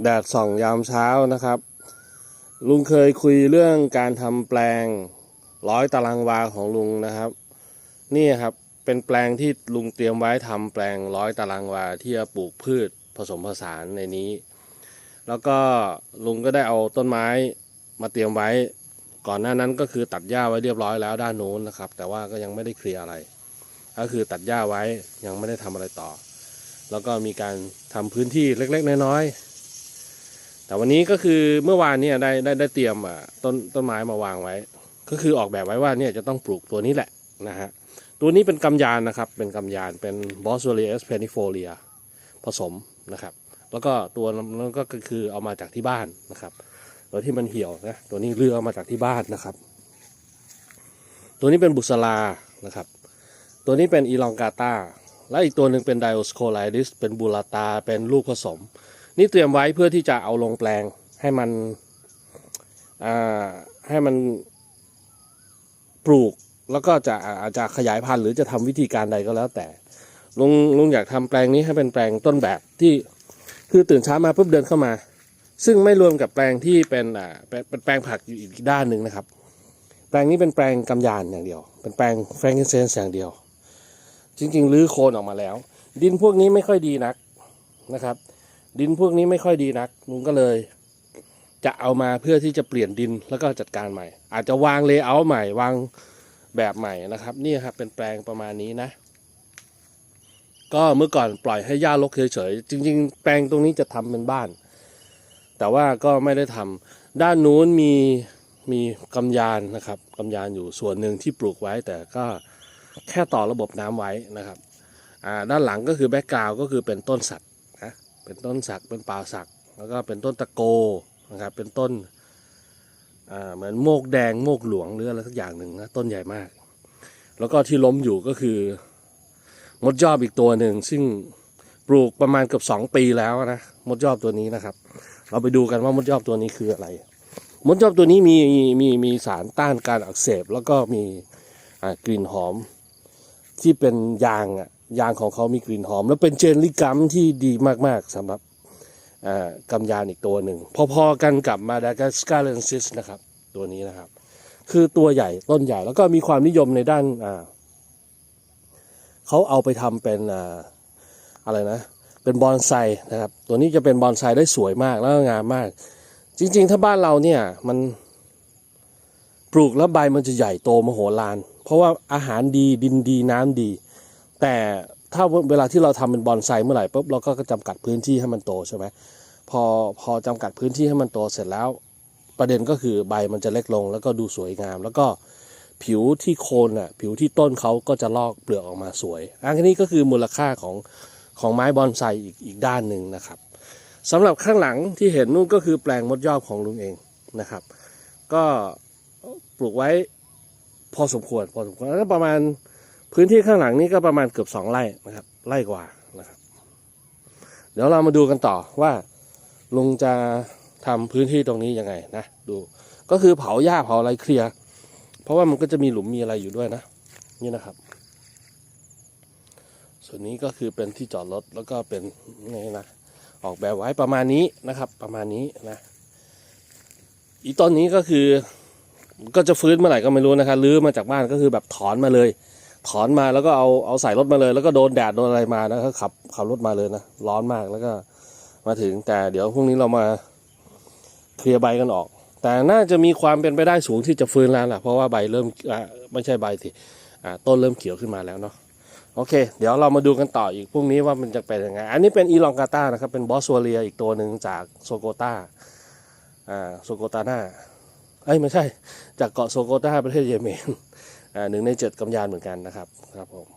แดดส่องยามเช้านะครับ ลุงเคยคุยเรื่องการทำแปลงร้อยตารางวาของลุงนะครับ นี่ครับเป็นแปลงที่ลุงเตรียมไว้ทำแปลงร้อยตารางวาที่จะปลูกพืชผสมผสานในนี้ แล้วก็ลุงก็ได้เอาต้นไม้มาเตรียมไว้ ก่อนหน้านั้นก็คือตัดหญ้าไว้เรียบร้อยแล้วด้านโน้นนะครับ แต่ว่าก็ยังไม่ได้เคลียร์อะไร ก็คือตัดหญ้าไว้ยังไม่ได้ทำอะไรต่อ แล้วก็มีการทำพื้นที่เล็กๆน้อยๆ แต่วันนี้ก็คือเมื่อวานเนี่ยได้ได้ได้เตรียมต้นต้นไม้มาวางไว้ ก็คือออกแบบไว้ว่าเนี่ยจะต้องปลูกตัวนี้แหละนะฮะตัวนี้เป็นกำยานนะครับเป็นกำยานเป็น Boswellia planifolia ผสมนะครับแล้วก็ตัวนั้นก็คือเอามาจากที่บ้านนะครับตัวที่มันเหี่ยวนะตัวนี้เลือเอามาจากที่บ้านนะครับ ตัวนี้เป็นบุษรานะครับ ตัวนี้เป็นอีลองกาตาและอีกตัวหนึ่งเป็นไดโอสโคไลดิสเป็นบูลาตาเป็นลูกผสม นี่เตรียมไว้เพื่อที่จะเอาลงแปลงให้มันให้มันปลูกแล้วก็จะอาจจะขยายพันธุ์หรือจะทำวิธีการใดก็แล้วแต่ลุงลุงอยากทำแปลงนี้ให้เป็นแปลงต้นแบบที่คือตื่นเช้ามาปุ๊บเดินเข้ามา ซึ่งไม่รวมกับแปลงที่เป็นอ่าเป็นแปลงผักอยู่อีกด้านหนึ่งนะครับ แปลงนี้เป็นแปลงกำยานอย่างเดียว เป็นแปลงแฟรงกินเซนส์อย่างเดียว จริงๆรื้อโคลนออกมาแล้ว ดินพวกนี้ไม่ค่อยดีนักนะครับ ดินพวกนี้ไม่ค่อยดีนักลุงก็เลย จะเอามาเพื่อที่จะเปลี่ยนดินแล้วก็จัดการใหม่ อาจจะวางเลเยอร์ใหม่วางแบบใหม่นะครับนี่ครับเป็นแปลงประมาณนี้นะ ก็เมื่อก่อนปล่อยให้หญ้ารกเฉยๆจริง ๆ แปลงตรงนี้จะทำเป็นบ้าน แต่ว่าก็ไม่ได้ทำด้านนู้นมีมีกำยานนะครับกำยานอยู่ส่วนหนึ่งที่ปลูกไว้ แต่ก็แค่ต่อระบบน้ำไว้นะครับด้านหลังก็คือแบ็กกราวก็คือเป็นต้นสักนะ เป็นต้นสักเป็นป่าสัก แล้วก็เป็นต้นตะโกนะครับ เป็นต้นเหมือนโมกแดงโมกหลวงหรืออะไรสักอย่างหนึ่งนะต้นใหญ่มาก แล้วก็ที่ล้มอยู่ก็คือ มดยอบอีกตัวหนึ่งซึ่งปลูกประมาณเกือบสองปีแล้วนะมดยอบตัวนี้นะครับ เราไปดูกันว่ามดยอบตัวนี้คืออะไร มดยอบตัวนี้มีมีมีสารต้านการอักเสบ แล้วก็มีกลิ่นหอมที่เป็นยางอะ ยางของเขามีกลิ่นหอม แล้วเป็นเจลลี่กัมที่ดีมากๆสำหรับอ่ากำยานอีกตัวหนึ่ง พอๆกันกับมาดากัสการ์เ n นซิสนะครับ ตัวนี้นะครับ คือตัวใหญ่ต้นใหญ่แล้วก็มีความนิยมในด้านเขาเอาไปทำเป็นออะไรนะ เป็นบอนไซนะครับ ตัวนี้จะเป็นบอนไซได้สวยมากแล้วงามมาก จริง ๆ ถ้าบ้านเราเนี่ยมันปลูกแล้วใบมันจะใหญ่โตมโหฬารเพราะว่าอาหารดีดินดีน้ำดี แต่ถ้าเวลาที่เราทำเป็นบอนไซเมื่อไหร่ปุ๊บเราก็จำกัดพื้นที่ให้มันโตใช่ไหมพอพอจำกัดพื้นที่ให้มันโตเสร็จแล้ว ประเด็นก็คือใบมันจะเล็กลง แล้วก็ดูสวยงาม แล้วก็ผิวที่โคนอะผิวที่ต้นเขาก็จะลอกเปลือกออกมาสวย อันนี้ก็คือมูลค่าของของไม้บอนไซอีกอีกด้านหนึ่งนะครับสำหรับข้างหลังที่เห็นนู่นก็คือแปลงมดยอบของลุงเองนะครับ ก็ปลูกไว้พอสมควรพอสมควรแล้วประมาณ พื้นที่ข้างหลังนี้ก็ประมาณเกือบสองไร่นะครับไร่กว่านะครับ เดี๋ยวเรามาดูกันต่อว่าลุงจะทำพื้นที่ตรงนี้ยังไงนะดูก็คือเผาหญ้าเผาอะไรเคลียร์เพราะว่ามันก็จะมีหลุมมีอะไรอยู่ด้วยนะ นี่นะครับ ส่วนนี้ก็คือเป็นที่จอดรถแล้วก็เป็นนี่นะออกแบบไว้ประมาณนี้นะครับ ประมาณนี้นะ อีต้นนี้ก็คือ ก็จะฟื้นเมื่อไหร่ก็ไม่รู้นะครับลื้อมาจากบ้านก็คือแบบถอนมาเลย ถอนมาแล้วก็เอาเอาใส่รถมาเลย แล้วก็โดนแดดโดนอะไรมานะก็ขับขับรถมาเลยนะร้อนมากแล้วก็มาถึงแต่เดี๋ยวพรุ่งนี้เรามาเคลียร์ใบกันออก แต่น่าจะมีความเป็นไปได้สูงที่จะฟื้นแล้วแหละเพราะว่าใบเริ่มอ่าไม่ใช่ใบสิอ่าต้นเริ่มเขียวขึ้นมาแล้วเนาะโอเค เดี๋ยวเรามาดูกันต่ออีกพรุ่งนี้ว่ามันจะเป็นยังไง อันนี้เป็นอีลองกาตานะครับ เป็นบอสวเลียอีกตัวหนึ่งจากโซโกตาอ่าโซโกตาน่าเอ้ยไม่ใช่ จากเกาะโซโกตาประเทศเยเมน หนึ่งในเจ็ดกำยานเหมือนกันนะครับครับผม